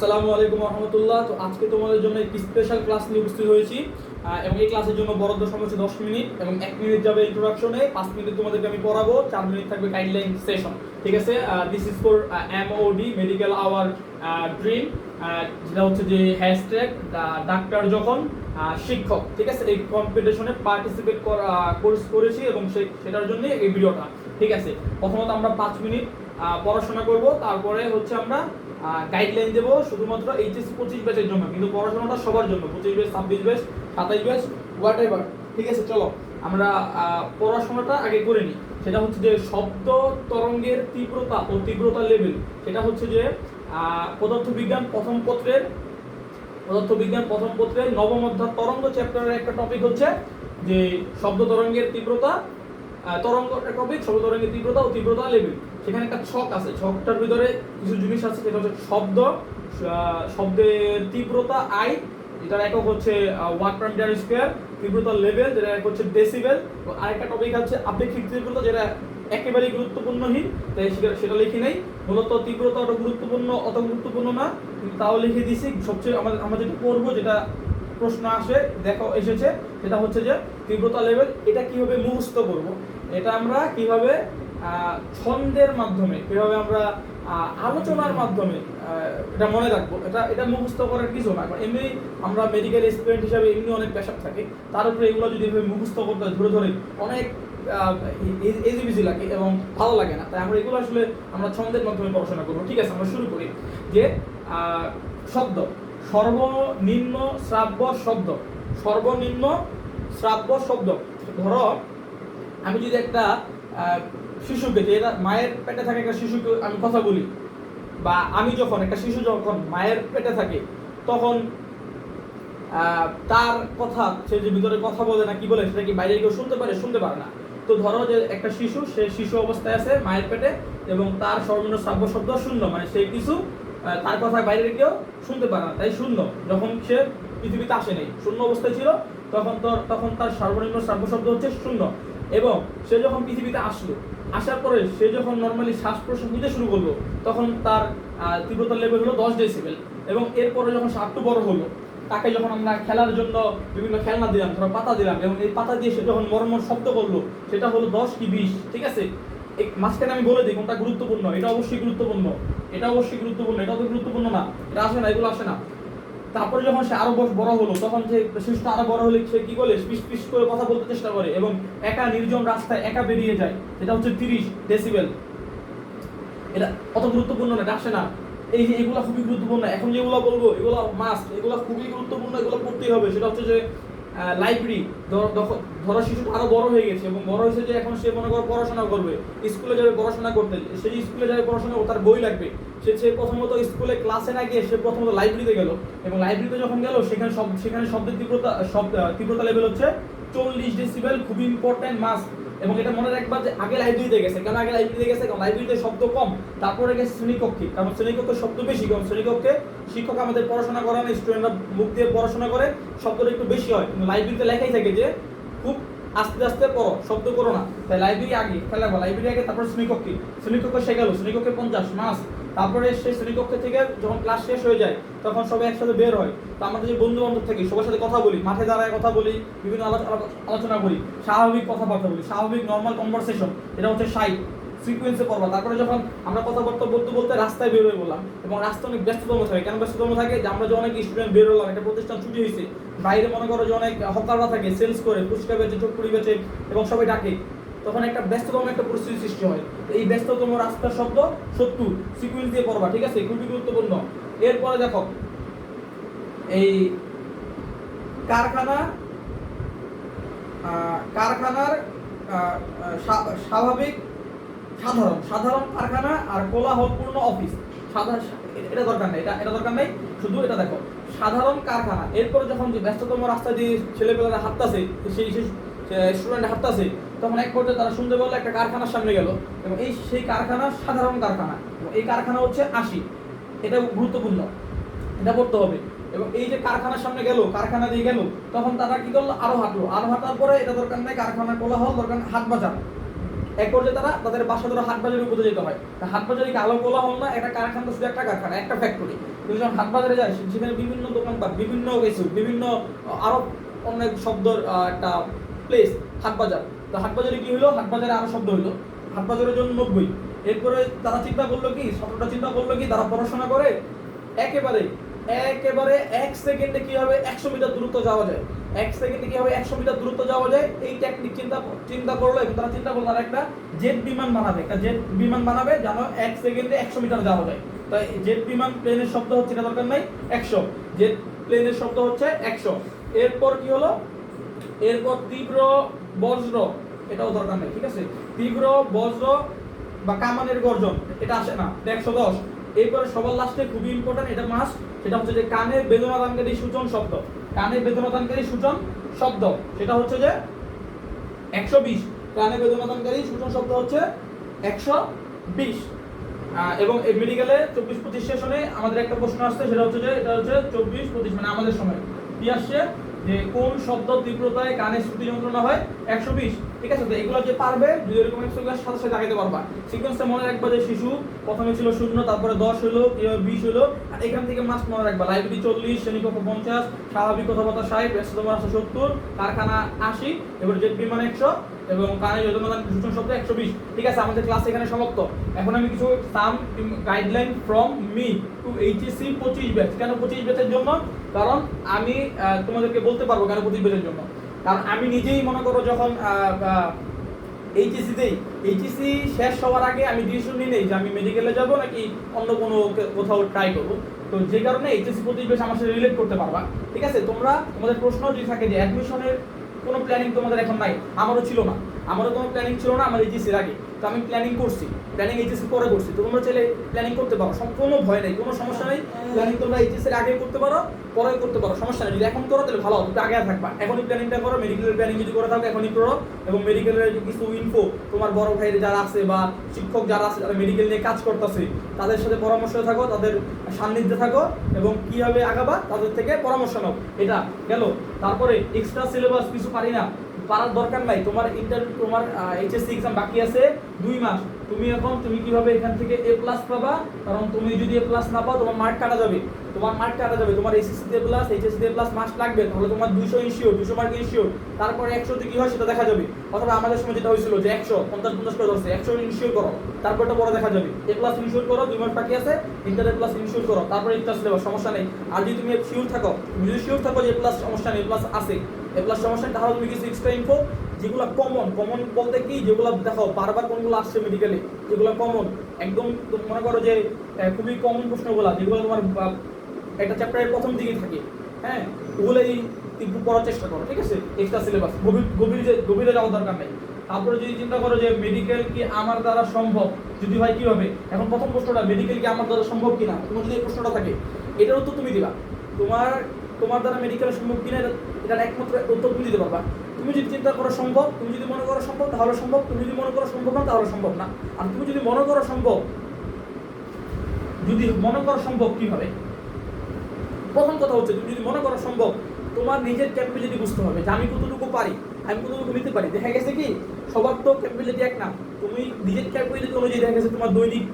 আসসালামু আলাইকুম রহমতুল্লাহ তো আজকে তোমাদের জন্য একটি স্পেশাল ক্লাস নিয়ে উপস্থিত হয়েছি। এবং এই ক্লাসের জন্য বরাদ্দ সময় হচ্ছে দশ মিনিট এবং এক মিনিট যাবে ইন্ট্রোডাকশনে পাঁচ মিনিট তোমাদেরকে আমি পড়াবো, চার মিনিট থাকবে গাইডলাইন সেশন ঠিক আছে? This is for MOD medical our dream যেটা হচ্ছে যে হ্যাশট্যাগ ডাক্তার যখন শিক্ষক। ঠিক আছে? এই কম্পিটিশনে পার্টিসিপেট কোর্স করেছি এবং সেটার জন্য এই ভিডিওটা ঠিক আছে? প্রথমত আমরা পাঁচ মিনিট পড়াশোনা করব, তারপরে হচ্ছে আমরা গাইডলাইন দেবো, শুধুমাত্র এইচএসসি পঁচিশ ব্যাচের জন্য, কিন্তু পড়াশোনাটা সবার জন্য, পঁচিশ ব্যাচ ছাব্বিশ ব্যাচ সাতাইশ ব্যাচ হোয়াট এভার ঠিক আছে, চলো, আমরা পড়াশোনাটা আগে করে নিই। সেটা হচ্ছে যে শব্দ তরঙ্গের তীব্রতা ও তীব্রতা লেভেল সেটা হচ্ছে যে পদার্থবিজ্ঞান প্রথম পত্রের, পদার্থবিজ্ঞান প্রথম পত্রের নবম অধ্যায় তরঙ্গ চ্যাপ্টারের একটা টপিক হচ্ছে যে শব্দ তরঙ্গের তীব্রতা তরঙ্গ টপিক শব্দ তরঙ্গের তীব্রতা ও তীব্রতা লেভেল সেখানে একটা ছক আছে। ছকটার ভিতরে কিছু জিনিস আছে যেটা হচ্ছে শব্দ শব্দের তীব্রতা, আই, যেটার একক হচ্ছে ওয়াট পার মিটার স্কোয়ার, তীব্রতা লেভেল যেটা এক হচ্ছে ডেসিবেল আরেকটা টপিক আছে আপেক্ষিক তীব্রতা, যেটা একেবারেই গুরুত্বপূর্ণহীন তাই সেটা- সেটা লিখি নাই। মূলত তীব্রতা অত গুরুত্বপূর্ণ অত গুরুত্বপূর্ণ না তাও লিখে দিয়েছি সবচেয়ে আমাদের, আমরা যেটা পড়ব যেটা প্রশ্ন আসে, দেখো, এসেছে, সেটা হচ্ছে যে তীব্রতা লেভেল, এটা কীভাবে মুখস্থ করব? এটা আমরা কীভাবে ছন্দের মাধ্যমে কীভাবে আমরা আলোচনার মাধ্যমে এটা মনে রাখব এটা এটা মুখস্থ করার কিছু না এমনি আমরা মেডিকেল স্টুডেন্ট হিসাবে এমনি অনেক পেশাব থাকে তার উপরে এগুলো যদি এভাবে মুখস্থ করতে হয় ধরে ধরে অনেক এজিবিজি লাগে এবং ভালো লাগে না তাই আমরা এগুলো আসলে আমরা ছন্দের মাধ্যমে পড়াশোনা করব ঠিক আছে আমরা শুরু করি যে শব্দ সর্বনিম্ন শ্রাব্য শব্দ সর্বনিম্ন শ্রাব্য শব্দ ধরো আমি যদি একটা শিশুকে যে মায়ের পেটে থাকে একটা শিশুকে আমি কথা বলি। বা আমি যখন, একটা শিশু যখন মায়ের পেটে থাকে, তখন তার কথা, সে যে ভিতরে কথা বলে না, কি বলে, সেটা কি বাইরে কেউ শুনতে পারে? শুনতে পারে না। তো ধরো যে একটা শিশু, সে শিশু অবস্থায় আছে মায়ের পেটে এবং তার সর্বনিম্ন শ্রাব্য শব্দ শূন্য মানে সে কিছু তার কথা বাইরে কেউ শুনতে পারে না, তাই শূন্য। যখন সে পৃথিবীতে আসে নাই, শূন্য অবস্থায় ছিল, তখন তোর, তখন তার সর্বনিম্ন শ্রাব্য শব্দ হচ্ছে শূন্য। এবং সে যখন পৃথিবীতে আসলো, আসার পরে সে যখন নর্মালি শ্বাস প্রশ্বাস নিতে শুরু করল, তখন তার তীব্রতার লেভেল হলো দশ ডেসিবেল এবং এরপরে যখন সে বড় হলো, তাকে যখন আমরা খেলার জন্য বিভিন্ন খেলনা দিলাম, ধরো পাতা দিলাম এবং এই পাতা দিয়ে সে যখন মর্মর শব্দ করল, সেটা হলো দশ কি বিশ, ঠিক আছে? মাঝখানে আমি বলে দিই কোনটা গুরুত্বপূর্ণ, এটা অবশ্যই গুরুত্বপূর্ণ, এটা অবশ্যই গুরুত্বপূর্ণ, এটা তো গুরুত্বপূর্ণ না, এটা আসে না, এগুলো আসে না। তারপরে যখন সে আরও বড় হলো, তখন যে শিশুটা আরও বড় হলে সে কি করে পিস পিস করে কথা বলতে চেষ্টা করে এবং একা নির্জন রাস্তায় একা বেরিয়ে যায়। এটা হচ্ছে তিরিশ ডেসিবেল এটা অত গুরুত্বপূর্ণ না আসে না। এই যে এগুলো খুবই গুরুত্বপূর্ণ। এখন যেগুলো বলব, এগুলো মাস্ট এগুলো খুবই গুরুত্বপূর্ণ, এগুলো করতেই হবে। সেটা হচ্ছে যে লাইব্রেরি ধরো শিশুটা আরও বড় হয়ে গেছে এবং বড় হয়েছে যে এখন সে মনে করো পড়াশোনা করবে। স্কুলে যাবে পড়াশোনা করতে সে যে স্কুলে যাবে পড়াশোনা তার বই লাগবে। সে সে প্রথমত স্কুলে ক্লাসে না গিয়ে সে প্রথমত লাইব্রেরিতে গেল এবং লাইব্রেরিতে যখন গেল, সেখানে সব, সেখানে শব্দের তীব্রতা, শব্দ, তীব্রতা লেভেল হচ্ছে চল্লিশ ডেসিবেল খুবই ইম্পর্টেন্ট মাস্ট এবং এটা মনে রাখবা যে আগে লাইব্রেরিতে গেছে। কেন আগে লাইব্রেরিতে গেছে? কারণ লাইব্রেরিতে শব্দ কম, তারপরে গেছে শ্রেণীকক্ষে। কারণ শ্রেণীকক্ষে শব্দ বেশি, কারণ শ্রেণীকক্ষে শিক্ষক আমাদের পড়াশোনা করান স্টুডেন্টরা মুখ দিয়ে পড়াশোনা করে, শব্দটা একটু বেশি হয়। কিন্তু লাইব্রেরিতে লেখাই থাকে যে, খুব আস্তে আস্তে পড়ো, শব্দ করো না। তাই লাইব্রেরি আগে খেলা লাইব্রেরি আগে, তারপর শ্রেণীকক্ষে। শ্রেণীকক্ষে সে গেল শ্রেণীকক্ষে পঞ্চাশ, মাস। তারপরে সেই শ্রেণীকক্ষে থেকে যখন ক্লাস শেষ হয়ে যায়, তখন সবাই একসাথে বের হয়। তো আমাদের যে বন্ধু বান্ধব থাকি, সবার সাথে কথা বলি, মাঠে দাঁড়ায় কথা বলি, বিভিন্ন আলো- আলো- আলোচনা করি, স্বাভাবিক কথাবার্তা বলি, স্বাভাবিক নর্মাল কনভারসেশন এটা হচ্ছে সাইড সিকুয়েন্সে পড়বা তারপরে যখন আমরা কথাবার্তা বলতে বলতে রাস্তায় বের হয়ে বললাম এবং রাস্তা অনেক ব্যস্ততম থাকে। কেন ব্যস্ততম থাকে? যে আমরা যে অনেক স্টুডেন্ট বের হলাম, একটা প্রতিষ্ঠান ছুটি হয়েছে, বাইরে মনে করো যে অনেক হকাররা থাকে সেলস করে, ফুচকা বেচে চটপুরি বেচে এবং সবাই ডাকে। তখন একটা ব্যস্ততম একটা পরিস্থিতি সৃষ্টি হয়। এই ব্যস্ততম রাস্তার শব্দ সত্তর সিকুয়েন্স দিয়ে পড়বা, ঠিক আছে? খুবই গুরুত্বপূর্ণ। এরপরে দেখো, এই কারখানা কারখানার স্বাভাবিক সাধারণ সাধারণ কারখানা আর কোলাহলপূর্ণ অফিস। সাধারণ এটা দরকার নেই, এটা এটা দরকার নেই, শুধু এটা দেখো। সাধারণ কারখানা, এরপরে যখন যে ব্যস্ততম রাস্তা দিয়ে ছেলেপেলেরা হাঁটতাছে, সেই স্টুডেন্ট হাঁটতাছে তখন এক পর্যায়ে তারা পেল একটা কারখানার সামনে গেল এবং এই সেই কারখানা সাধারণ কারখানা এই কারখানা হচ্ছে আশি। এটা গুরুত্বপূর্ণ। এটা পড়তে হবে। এবং এই যে কারখানার সামনে গেল, কারখানা দিয়ে গেল, তখন তারা কি করল? আরও হাঁটলো। আরও হাঁটার পরে এটা দরকার নেই কারখানা কোলাহল, দরকার হাট বাজার। এক পর্যায়ে তারা তাদের বাসা ধরে হাট বাজারে উপরে যেতে হয়। তা হাট বাজারে কি আলো কোলা হল না? একটা কারখানা শুধু একটা কারখানা, একটা ফ্যাক্টরি কিন্তু যখন হাট বাজারে যায় সেখানে বিভিন্ন দোকানপাট বিভিন্ন কিছু, বিভিন্ন আরও অনেক শব্দর একটা প্লেস হাট বাজার। তো হাট বাজারে কি হলো? হাট বাজারে আরও শব্দ হলো। হাট বাজারের জন্য নব্বই। এরপরে তারা চিন্তা করল কি? ছাত্রটা চিন্তা করল কি? তারা পড়াশোনা করে একেবারে একেবারে এক সেকেন্ডে কি হবে? একশো মিটার দূরত্ব যাওয়া যায়। এক সেকেন্ডে কি হবে? একশো মিটার দূরত্ব যাওয়া যায়। এই টেকনিক চিন্তা চিন্তা করল এবং তারা চিন্তা করল, তারা একটা জেট বিমান বানাবে। একটা জেট বিমান বানাবে যেন এক সেকেন্ডে একশো মিটার যাওয়া যায়। তাই জেট বিমান প্লেনের শব্দ হচ্ছে, এটা দরকার নাই, একশো। জেট প্লেনের শব্দ হচ্ছে একশো। এরপর কি হলো? এরপর তীব্র বজ্র, এটাও দরকার নেই, ঠিক আছে? তীব্র, বজ্র বা কামানের গর্জন, এটা আসে না, একশো দশ। এরপরে সবার লাস্টে খুবই ইম্পর্টেন্ট এটা মাস সেটা হচ্ছে যে কানে বেদনাদানকারী সূচন শব্দ। কানে বেদনাদানকারী সূচন শব্দ, সেটা হচ্ছে যে একশো বিশ। কানে বেদনাদানকারী সূচন শব্দ হচ্ছে একশো বিশ। এবং এই মেডিকেলে চব্বিশ পঁচিশ সেশনে আমাদের একটা প্রশ্ন আসছে, সেটা হচ্ছে যে, এটা হচ্ছে চব্বিশ পঁচিশ মানে আমাদের সময়। কি আসছে? যে কোন শব্দ তীব্রতায় কানে শ্রুতি যন্ত্রণা হয়? একশো বিশ। ঠিক আছে? তো এগুলো যে পারবে যদি এরকম একশো সাথে সাথে আগাইতে পারবা। সিকোয়েন্সটা মনে রাখবা যে শিশু, প্রথমে ছিল শূন্য, তারপরে দশ হলো কীভাবে বিশ হলো, আর এখান থেকে মাস্ক মনে রাখবা, লাইব্রেরি চল্লিশ, শ্রেণীকক্ষ পঞ্চাশ, স্বাভাবিক কথাবার্তা ষাট, ব্যস্ততম একশো সত্তর, কারখানা আশি, এবার জেট বিমান একশো এবং কানে যত যোজনাদান সূচন শব্দ একশো বিশ। ঠিক আছে, আমাদের ক্লাস এখানে সমাপ্ত। এখন আমি কিছু some guideline from me to HSC পঁচিশ ব্যাচ কেন পঁচিশ ব্যাচের জন্য? কারণ আমি তোমাদেরকে বলতে পারব কেন পঁচিশ ব্যাচের জন্য। কারণ আমি নিজেই মনে করো যখন এইচএসসি দেই এইচএসসি শেষ হওয়ার আগে আমি ডিসিশন নিয়ে নেই যে আমি মেডিকেলে যাব নাকি অন্য কোনো কোথাও ট্রাই করব। তো যে কারণে এইচএসসি পঁচিশ ব্যাচ আমার সাথে রিলেট করতে পারবা। ঠিক আছে, তোমরা, তোমাদের প্রশ্ন যদি থাকে যে অ্যাডমিশনের কোনো প্ল্যানিং তোমাদের এখন নাই। আমারও ছিল না। আমারও কোনো প্ল্যানিং ছিল না, আমার এইচএসির আগে। তো আমি প্ল্যানিং করছি। প্ল্যানিং এইচএসি পরে করছি। তো তোমরা চাইলে প্ল্যানিং করতে পারো। কোনো ভয় নেই। কোনো সমস্যা নেই। প্ল্যানিং তোমরা এইচএসির আগে করতে পারো পরে করতে পারো। সমস্যা নেই। যদি এখন করো, তাহলে ভালো হবে। আগে থাকবা। এখনই প্ল্যানিংটা করো। মেডিকেলের প্ল্যানিং যদি করে থাকো, এখনই করো। এবং মেডিকেলের কিছু ইনফো তোমার বড় ভাইয়ের যারা আছে বা শিক্ষক যারা আছে যারা মেডিকেল নিয়ে কাজ করতেছে, তাদের সাথে পরামর্শ থাকো। তাদের সান্নিধ্যে থাকো। এবং কীভাবে আগাবা, তাদের থেকে পরামর্শ নাও। এটা গেল। তারপরে এক্সট্রা সিলেবাস কিছু পারি না। পারার দরকার নাই। তোমার ইন্টার তোমার এইচএসসি এক্সাম বাকি আছে দুই মাস। তুমি এখন, তুমি কীভাবে এখান থেকে এ প্লাস পাবা? কারণ তুমি যদি এ প্লাস না পাও, তোমার মার্ক কাটা যাবে। তোমার মার্ক কাটা যাবে। তোমার এসএসসি তে প্লাস এইচএসসি তে প্লাস মার্কস লাগবে। তাহলে তোমার দুশো ইনশিওর দুশো মার্ক ইনশিওর তারপরে একশোতে কি হয় সেটা দেখা যাবে। অথবা আমাদের সময় যেটা হয়েছিল যে একশো, পঞ্চাশ পঞ্চাশ করে ধরছে, একশো ইনশিওর করো, তারপর তারপরটা পরে দেখা যাবে। এ প্লাস ইনশিওর করো, দুই মার্ক বাকি আছে ইন্টার প্লাস ইনশিওর করো, তারপরে ইন্টার সিলেবাস সমস্যা নেই। আর যদি তুমি শিওর থাকো, তুমি যদি শিওর থাকো যে প্লাস সমস্যা নেই প্লাস আছে এ প্লাস সমস্যা তাহলে তুমি কিছু এক্সট্রা ইনফো যেগুলো কমন কমন বলতে কি, যেগুলো দেখো, বারবার কোনগুলো আসছে মেডিকেলে যেগুলো কমন একদম মনে করো যে খুবই কমন প্রশ্নগুলো, যেগুলো তোমার একটা চ্যাপ্টারের প্রথম দিকে থাকে হ্যাঁ? ওগুলোই একটু পড়ার চেষ্টা করো, ঠিক আছে? এক্সট্রা সিলেবাস গভীর, গভীরে যে- গভীরে যাওয়ার দরকার নেই। তারপরে যদি চিন্তা করো যে মেডিকেল কি আমার দ্বারা সম্ভব? যদি হয় কি হবে এখন প্রথম প্রশ্নটা মেডিকেল কি আমার দ্বারা সম্ভব কিনা? তোমার যদি এই প্রশ্নটা থাকে, এটার উত্তর তুমি দিবা। তোমার তোমার দ্বারা মেডিকেল সম্ভব কিনা, এটা- এটার একমাত্র উত্তর তুমি দিতে পারবা। তুমি যদি চিন্তা করো সম্ভব, তুমি যদি মনে করো সম্ভব, তাহলে সম্ভব। তুমি যদি মনে করো সম্ভব না, তাহলে সম্ভব না। আর তুমি যদি মনে করো সম্ভব, যদি মনে করো সম্ভব কি হবে প্রথম কথা হচ্ছে, তুমি যদি মনে করো সম্ভব তোমার নিজের ক্যাপাবিলিটি বুঝতে হবে যে আমি কতটুকু পারি, আমি কতটুকু নিতে পারি। দেখা গেছে কি, সবার তো ক্যাপাবিলিটি এক না, তুমি নিজের ক্যাপাবিলিটি অনুযায়ী দেখা গেছে তোমার দৈনিক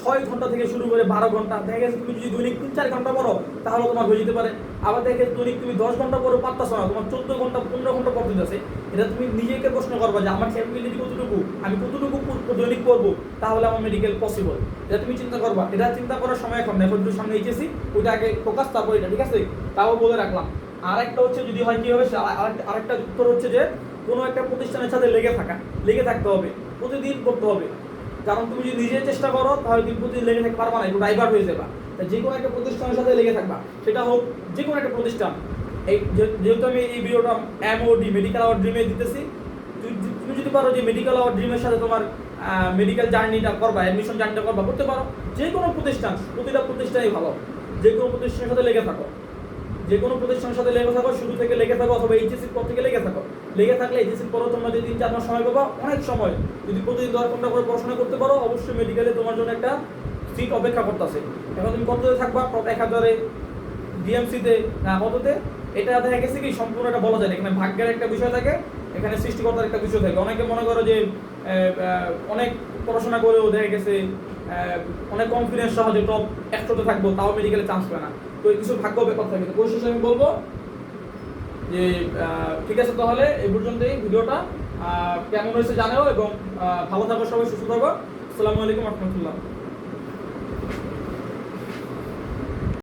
ছয় ঘণ্টা থেকে শুরু করে বারো ঘণ্টা, দেখা গেছে তুমি যদি দৈনিক তিন চার ঘণ্টা পড়ো, তাহলে তোমার হয়ে যেতে পারে। আবার দেখা দৈনিক তুমি দশ ঘণ্টা পড়ো, পারতাছো না, তোমার চোদ্দ ঘণ্টা, পনেরো ঘণ্টা পড়তে যাচ্ছে এটা তুমি নিজেকে প্রশ্ন করবা যে আমার ক্যাপাবিলিটি কতটুকু, আমি কতটুকু দৈনিক পড়ব, তাহলে আমার মেডিকেল পসিবল এটা তুমি চিন্তা করবা। এটা চিন্তা করার সময় এখন এখন সামনে এসেছি ওইটা আগে ফোকাস তারপর এটা, ঠিক আছে? তাও বলে রাখলাম। আর একটা হচ্ছে যদি হয় কি হবে আর- আরেকটা আরেকটা উত্তর হচ্ছে যে কোনো একটা প্রতিষ্ঠানের সাথে লেগে থাকা, লেগে থাকতে হবে, প্রতিদিন করতে হবে। কারণ তুমি যদি নিজে চেষ্টা করো, তাহলে তুমি প্রতিদিন লেগে থাকতে পারবা না, একটু ড্রাইভার হয়ে যাবা। যে কোনো একটা প্রতিষ্ঠানের সাথে লেগে থাকবা, সেটা হোক যে কোনো একটা প্রতিষ্ঠান। এই যেহেতু আমি এই ভিডিওটা এমওডি মেডিকেল আওয়ার ড্রিমে দিতেছি তুমি যদি পারো যে মেডিকেল আওয়ার ড্রিমের সাথে তোমার মেডিকেল জার্নিটা করবা অ্যাডমিশন জার্নিটা করবা, করতে পারো। যে কোনো প্রতিষ্ঠান, প্রতিটা প্রতিষ্ঠানই ভালো। যে কোনো প্রতিষ্ঠানের সাথে লেগে থাকো। যে কোনো প্রতিষ্ঠানের সাথে লেগে থাকো, শুরু থেকে লেগে থাকো অথবা এইচএসির পর থেকে লেগে থাকো। লেগে থাকলে এইচএসির পরও তোমরা যদি তিন চার মাস সময় পাবা, অনেক সময়। যদি প্রতিদিন দশ ঘণ্টা করে পড়াশোনা করতে পারো, অবশ্যই মেডিকেলে তোমার জন্য একটা সিট অপেক্ষা করতেছে। এখন তুমি কততে থাকবা? টপ এক হাজারে ডিএমসিতে না, কততে? এটা দেখা গেছে কি, সম্পূর্ণ এটা বলা যায় এখানে ভাগ্যের একটা বিষয় থাকে, এখানে সৃষ্টিকর্তার একটা বিষয় থাকে। অনেকে মনে করো যে অনেক পড়াশোনা করেও দেখা গেছে অনেক কনফিডেন্স সহজে টপ একশোতে থাকব, তাও মেডিকেলে চান্স পায় না। তো কিছু ভাগ্য ব্যাপার থাকে। তো পরিশেষে আমি বলব যে ঠিক আছে তাহলে, এই পর্যন্তই ভিডিওটা। কেমন হয়েছে জানাও এবং ভালো থাকো সবাই, সুস্থ থাকো। আসসালামু আলাইকুম, রহমতুল্লাহ।